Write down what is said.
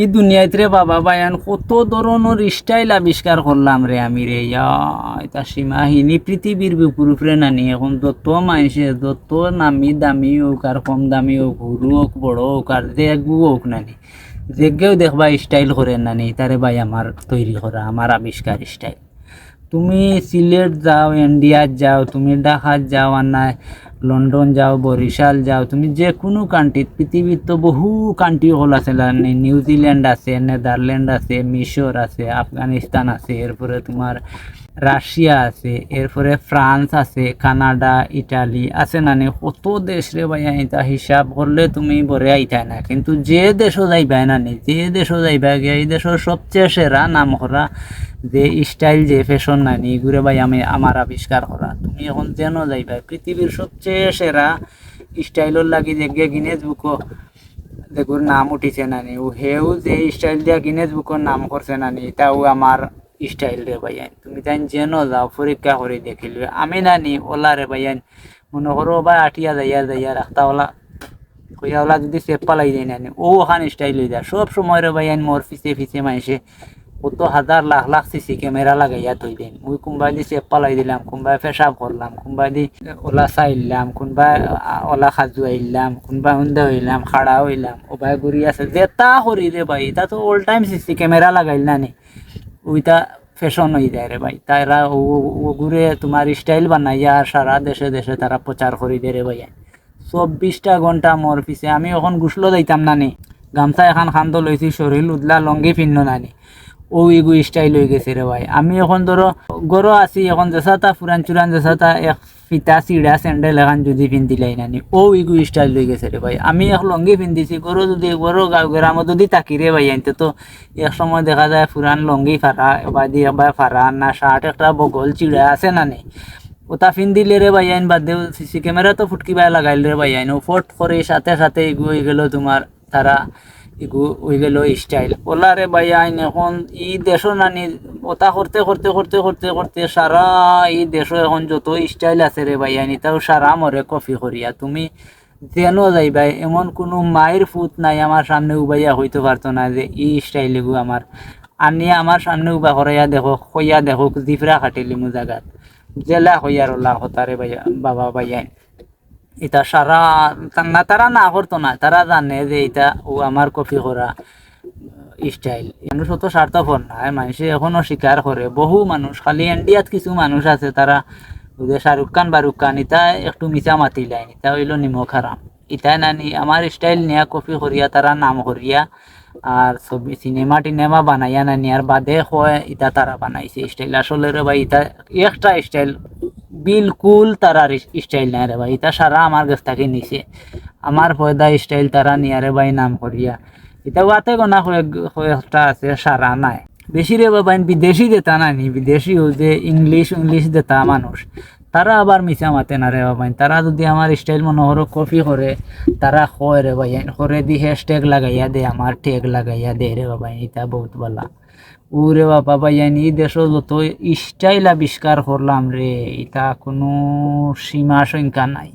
এই দুনিয়াতে রে বাবা বায়ান, কত ধরনের স্টাইল আবিষ্কার করলাম রে আমি রে এটা সীমাহীনী পৃথিবীর বিপুরুফরে নানি, এখন যত মানুষে যত নামি দামি হোক আর কম দামি হোক হুরু হোক, বড় হোক আর যেগু হোক নানি যেগেও দেখবা স্টাইল করে নানি, তারে ভাই আমার তৈরি করা, আমার আবিষ্কার স্টাইল তুমি সিলেট যাও ইন্ডিয়াত যাও, তুমি ঢাকাত যাও আর লন্ডন যাও, বরিশাল যাও, তুমি যে কোনো কান্ট্রিত পৃথিবীর তো বহু কান্ট্রি হল আছে নিউজিল্যান্ড আছে নেদারল্যান্ড আছে মিশর আছে আফগানিস্তান আছে, এরপরে তোমার রাশিয়া আছে, এরপরে ফ্রান্স আছে কানাডা ইটালি আছে না নে কত দেশ রে ভাই এটা হিসাব করলে তুমি বরে আইতাই না। কিন্তু যে দেশও যাইবা না নি, যে দেশও যাইবা গিয়া এই দেশের সবচেয়ে সেরা নাম করা যে স্টাইল, যে ফ্যাশন নাই, নি এগুলো ভাই আমি আমার আবিষ্কার করা। তুমি এখন যেন যাইবা পৃথিবীর সবচেয়ে সেরা স্টাইলর লাগি যে গিনেজ বুকও দেখুর নাম উঠিছে নানি ও হেউ যে স্টাইল দিয়া গিনেজ বুকর নাম করছে নানি তাও আমার স্টাইল রে ভাইয়ান তুমি তাই যেন যাও, পরীক্ষা করে দেখিলবে আমি নানি ওলা রে ভাইয়ান মনে করো বা আটিয়া যাইয়া যাইয়া রাখতা ওলা, কইয়া ওলা যদি চেপ্পা পালাই দেয় নানি ও ওখান স্টাইল হয়ে যায়। সব সময় রে ভাইয়ান মোর ফিসে ফিসে মাইসে কত হাজার লাখ লাখ সিসি ক্যামেরা লাগাইয়া থই দেন। ওই কোনবাই দি সেপ পালাই দিলাম, কোনবাই পেশাব করলাম, কোনবাই দি ওলা চাইলাম কোনবাই ওলা খাজু আইলাম, কোনবাই হুন্দা হইলাম, খাড়া হইলাম, ওবাই ঘুরি আছে। যেটা করি রে ভাই এটা তো অল টাইম সিসি ক্যামেরা লাগাইল না নি। ওইটা ফ্যাশন হয়ে যায় রে ভাই তারা ও ঘুরে তোমার স্টাইল বানাইয়া সারা দেশে দেশে তারা প্রচার করি দে রে ভাইয়া চব্বিশটা ঘণ্টা মোর পিছে, আমি এখন গুসলো যাইতাম না নি। গামছা এখন খান্দ লইছি শরীর উদলা লঙ্গি পিন্ন নানি ও ইগু স্টাইল হয়ে গেছে রে ভাই। আমি এখন ধরো গরো আছি, এখন যেসা তা ফুরান চুরান জেসাতা এক ফিতা চিড়া স্যান্ডেল এখন যদি পিন্ধিলাই নানি, ও ইগু স্টাইল হয়ে গেছে রে ভাই। আমি এক লঙ্গি পিন্ধিছি গরো যদি গরো গাঁও গ্রামে যদি তাকি রে ভাই আনতে তো এক সময় দেখা যায় ফুরান লঙ্গি ফারা এবার দিয়ে এবার ফারা না শার্ট একটা, বগল চিড়া আছে না নেই। ওটা ফিন দিলে রে ভাই, আইন বাদ দেও সিসি ক্যামেরা তো ফুটকি বাই লাগাইল রে ভাই, আইন। ফট করে সাথে সাথে এগু হয়ে গেল তোমার তারা এগু হয়ে গেল স্টাইল ওলা রে ভাই, আইন এখন, ই দেশও নানি, ওটা করতে করতে করতে করতে করতে সারা এই দেশও এখন যত স্টাইল আছে রে ভাই, আইন তাও সারা মরে কফি করিয়া তুমি যেন যাইবা এমন কোনো মায়ের ফুট নাই আমার সামনে উবাইয়া হইতে পারতো না যে ই স্টাইল এগু আমার আনিয়া আমার সামনে উবা করাইয়া দেখো কইয়া দেখো জিফরা খাটিলি মু জাগাত। জেলা হইয়ার ওলা হতারে ভাইয়া বাবা ভাইয়াই এটা সারা না তারা না করতো না তারা জানে যে এটা ও আমার কপি করা স্টাইল মানুষ অত স্বার্থপর না মানুষে এখনও স্বীকার করে বহু মানুষ খালি ইন্ডিয়াত কিছু মানুষ আছে তারা যে শাহরুখ খান বারুক খান ইটা একটু মিশা মাতি লাইন ইটা হইল নিমখ হারাম ইটা নানি আমার স্টাইল নিয়া কপি করিয়া তারা নাম করিয়া আর ছবি সিনেমা টিনেমা বানাইয়া নানি আর বাদে হয় ইটা তারা বানাইছে স্টাইল আসলে রে ভাই ইতা একটা স্টাইল বিলকুল তারার স্টাইল নাই রে ভাই। ইটা সারা আমার কাছ থেকে নিছে। আমার পয়দা স্টাইল তারা নিয়া রে ভাই নাম করিয়া। এটা ওয়াতে গোনা কয়েকটা আছে, সারা নাই। বেশি রে বাবা বিদেশি দেতা না নি। বিদেশি ও যে ইংলিশ ইংলিশ দেতা মানুষ। তারা আবার মিশা মাতে না রে বাবা তারা যদি আমার স্টাইল মনোহর কপি করে, তারা কয় রে ভাই করে দি হ্যাশট্যাগ লাগাইয়া দে, আমার ট্যাগ লাগাইয়া দে রে বাবা এটা বহুত বলা। ওরে বাবা বাইয়ান এই দেশ যত স্টাইল আবিষ্কার করলাম রে, এটা কোনো সীমা সংখ্যা নাই।